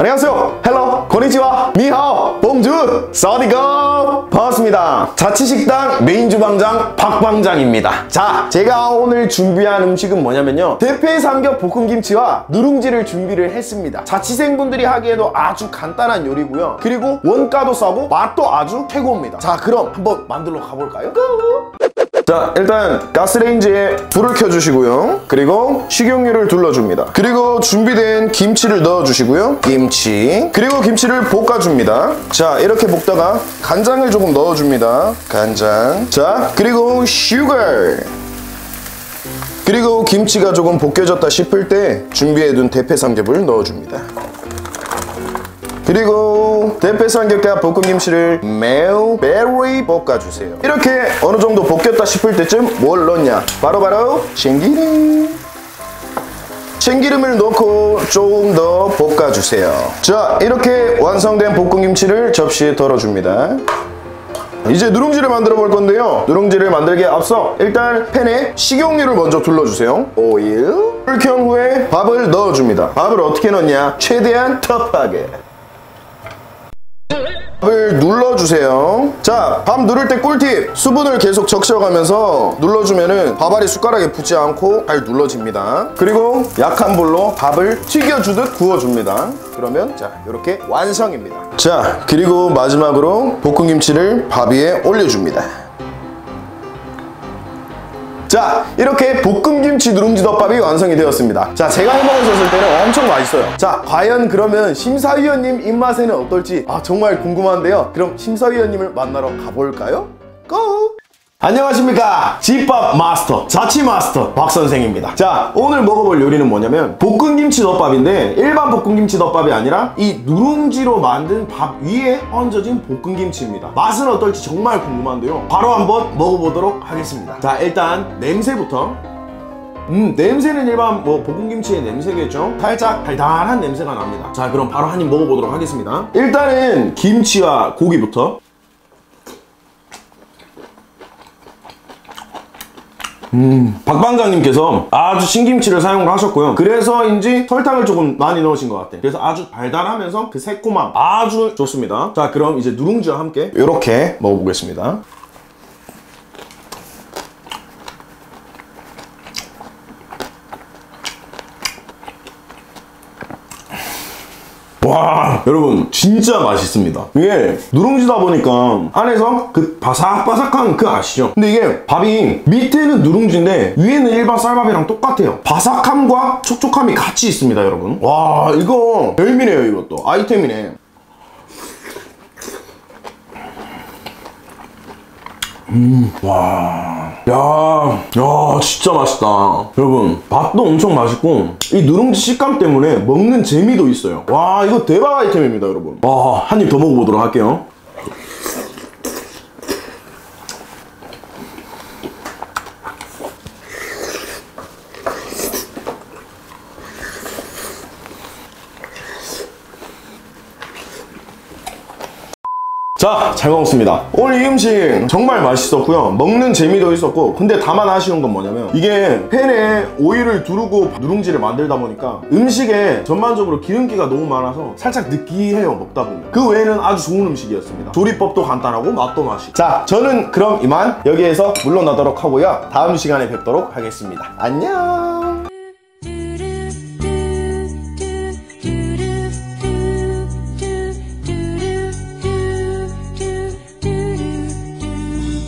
안녕하세요. 헬로, 고니치와, 니하오, 봉주, 사디가 반갑습니다. 자취식당 메인 주방장 박방장입니다. 자, 제가 오늘 준비한 음식은 뭐냐면요. 대패 삼겹 볶음김치와 누룽지를 준비를 했습니다. 자취생분들이 하기에도 아주 간단한 요리고요. 그리고 원가도 싸고 맛도 아주 최고입니다. 자, 그럼 한번 만들러 가볼까요? 자 일단 가스레인지에 불을 켜주시고요. 그리고 식용유를 둘러줍니다. 그리고 준비된 김치를 넣어주시고요. 김치. 그리고 김치를 볶아줍니다. 자 이렇게 볶다가 간장을 조금 넣어줍니다. 간장. 자 그리고 슈거 그리고 김치가 조금 볶여졌다 싶을 때 준비해둔 대패 삼겹을 넣어줍니다 그리고 대패 삼겹과 볶음김치를 매우 베리 볶아주세요. 이렇게 어느 정도 볶였다 싶을 때쯤 뭘 넣냐? 바로바로 참기름. 참기름을 넣고 조금 더 볶아주세요. 자 이렇게 완성된 볶음김치를 접시에 덜어줍니다. 이제 누룽지를 만들어 볼 건데요. 누룽지를 만들기에 앞서 일단 팬에 식용유를 먼저 둘러주세요. 오일. 불켠 후에 밥을 넣어줍니다. 밥을 어떻게 넣냐? 최대한 밥 을 눌러주세요. 자 밥 누를 때 꿀팁. 수분을 계속 적셔가면서 눌러주면은 밥알이 숟가락에 붙지 않고 잘 눌러집니다. 그리고 약한 불로 밥을 튀겨주듯 구워줍니다. 그러면 자 이렇게 완성입니다. 자 그리고 마지막으로 볶음김치를 밥 위에 올려줍니다 자 이렇게 볶음김치 누룽지 덮밥이 완성이 되었습니다 자 제가 해먹었을 때는 엄청 맛있어요 자 과연 그러면 심사위원님 입맛에는 어떨지 아 정말 궁금한데요 그럼 심사위원님을 만나러 가볼까요? 고! 안녕하십니까? 집밥 마스터 자취 마스터 박 선생입니다. 자 오늘 먹어볼 요리는 뭐냐면 볶음김치 덮밥인데 일반 볶음김치 덮밥이 아니라 이 누룽지로 만든 밥 위에 얹어진 볶음김치입니다. 맛은 어떨지 정말 궁금한데요. 바로 한번 먹어보도록 하겠습니다. 자 일단 냄새부터. 음 냄새는 일반 뭐 볶음김치의 냄새겠죠? 살짝 달달한 냄새가 납니다. 자 그럼 바로 한 입 먹어보도록 하겠습니다. 일단은 김치와 고기부터 박방장님께서 아주 신김치를 사용을 하셨고요. 그래서인지 설탕을 조금 많이 넣으신 것 같아요. 그래서 아주 달달하면서 그 새콤함 아주 좋습니다. 자, 그럼 이제 누룽지와 함께 이렇게 먹어보겠습니다. 와. 여러분 진짜 맛있습니다. 이게 누룽지다 보니까 안에서 그 바삭바삭한 그 아시죠? 근데 이게 밥이 밑에는 누룽지인데 위에는 일반 쌀밥이랑 똑같아요. 바삭함과 촉촉함이 같이 있습니다 여러분. 와 이거 별미네요 이것도. 아이템이네 야, 야, 진짜 맛있다. 여러분, 밥도 엄청 맛있고, 이 누룽지 식감 때문에 먹는 재미도 있어요. 와, 이거 대박 아이템입니다, 여러분. 와, 한 입 더 먹어보도록 할게요. 자, 잘 먹었습니다. 오늘 이 음식 정말 맛있었고요. 먹는 재미도 있었고, 근데 다만 아쉬운 건 뭐냐면, 이게 팬에 오일을 두르고 누룽지를 만들다 보니까 음식에 전반적으로 기름기가 너무 많아서 살짝 느끼해요, 먹다 보면. 그 외에는 아주 좋은 음식이었습니다. 조리법도 간단하고 맛도 맛있고. 자, 저는 그럼 이만 여기에서 물러나도록 하고요. 다음 시간에 뵙도록 하겠습니다. 안녕!